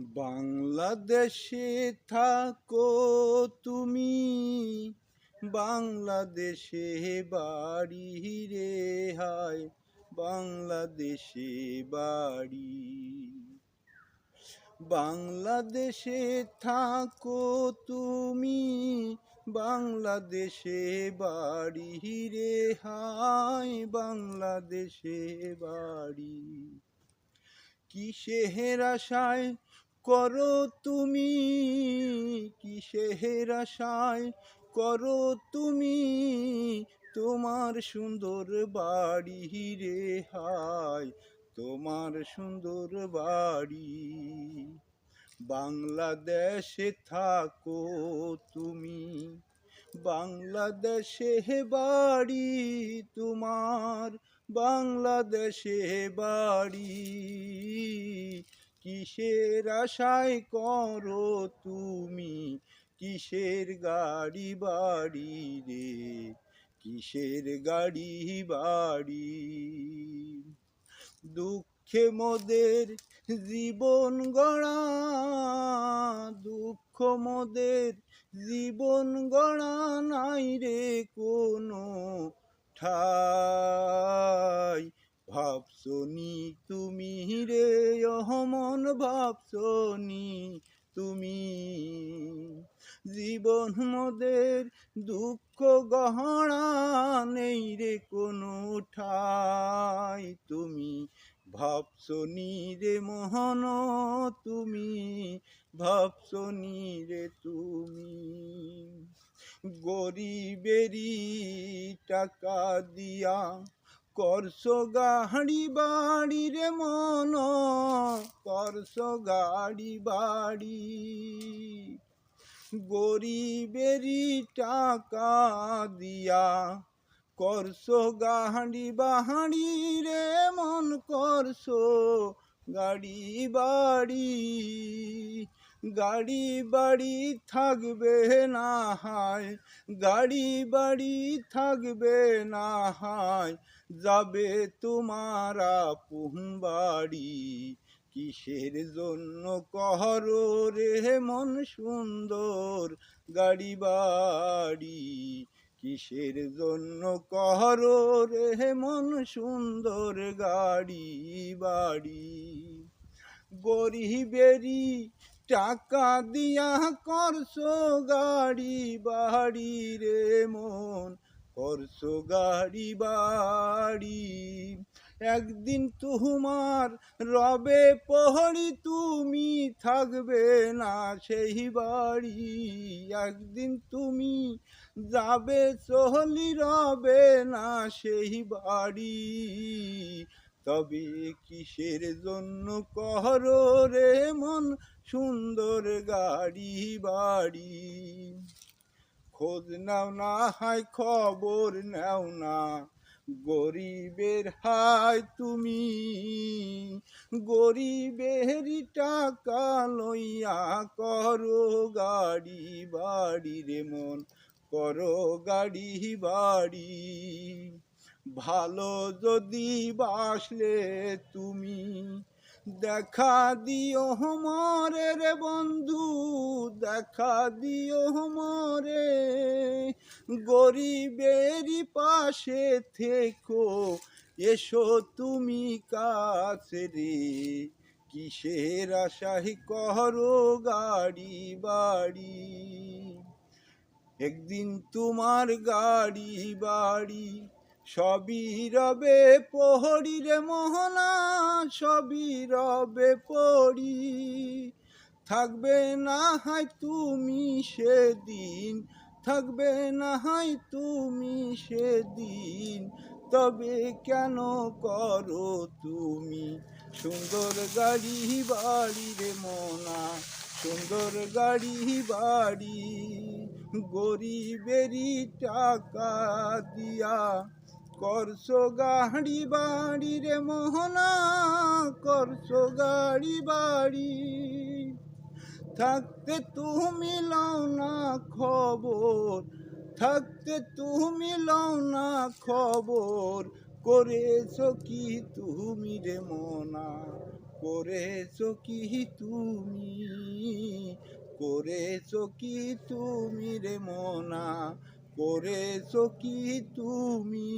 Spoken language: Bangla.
বাংলাদেশে থাকো তুমি। বাংলাদেশে বাড়ি রে হায় বাংলাদেশে বাড়ি। বাংলাদেশে থাকো তুমি, বাংলাদেশে বাড়ি রে হায় বাংলাদেশে বাড়ি। কিসের আশায় করো তুমি কিসের আশায়? করো তুমি তোমার সুন্দর বাড়ি রে হায়, তোমার সুন্দর বাড়ি। বাংলাদেশে থাকো তুমি, বাংলাদেশে বাড়ি তোমার, বাংলাদেশে বাড়ি। কিসের আশায় করো তুমি? কিসের গাড়ি বাড়ি রে? কিসের গাড়ি বাড়ি? দুঃখে মোদের জীবন গড়া, দুঃখ মোদের জীবন গড়া নাই রে কোনো ঠাই। ভাবছনি তুমি রে, অহমন ভাবছনি তুমি। জীবন মোদের দুঃখ গহনা নেই রে কোনো ঠাই। তুমি ভাবছনি রে মোহন, তুমি ভাবছনি রে তুমি। গরিবেরি টাকা দিয়া করছ গাড়ি বাড়ি রে মন করছ গাড়ি বাড়ি। গরিবেরি টাকা দিয়া করছ গাড়ি বাহাড়ি রে মন করছ গাড়ি বাড়ি। গাড়ি বাড়ি থাকবে না হায়, গাড়ি বাড়ি থাকবে না হায় যাবে তোমার পুহবাড়ি কিসের জন্য কহর রে মন সুন্দর গাড়ি বাড়ি? কিসের জন্য কহর রে মন সুন্দর গাড়ি বাড়ি? গরিবেরি টাকা দিয়া করছ গাড়ি বাড়ি রে মন। করছ গাড়ি বাড়ি। একদিন তোমার রবে পহড়ি তুমি থাকবে না সেই বাড়ি। একদিন তুমি যাবে চহলি রবে না সেই বাড়ি। তবে কিসের জন্য কর রে মন সুন্দর গাড়ি বাড়ি? খোঁজ নাও না হাই খবর নাও না। গরিবের হায় তুমি, গরিবের টাকা লইয়া করো গাড়ি বাড়ি রে মন, করো গাড়ি বাড়ি। ভালো যদি বাসলে তুমি দেখা দিও মরে রে বন্ধু, দেখা দিও মরে। গরিবেরই পাশে থেকো, এসো তুমি কাছে রে। কিসের আশাই করো গাড়ি বাড়ি? একদিন তোমার গাড়ি বাড়ি, সবই রবে পহরি রে মোহনা। সবই রবে পড়ি থাকবে না হয় তুমি সেদিন, থাকবে না হয় তুমি সেদিন। তবে কেন করো তুমি? সুন্দর গাড়ি বাড়ি রে মোনা, সুন্দর গাড়ি বাড়ি। গরিবেরই টাকা দিয়া করছ গাড়ি বাড়ি রে মোহনা, করছ গাড়ি বাড়ি। থাকতে তুমি লও না খবর, থাকতে তুমি লও না খবর। করেছ কি তুমি রে মনা করেছ কি তুমি, করেছ কি তুমি রে মনা করেছ কি তুমি?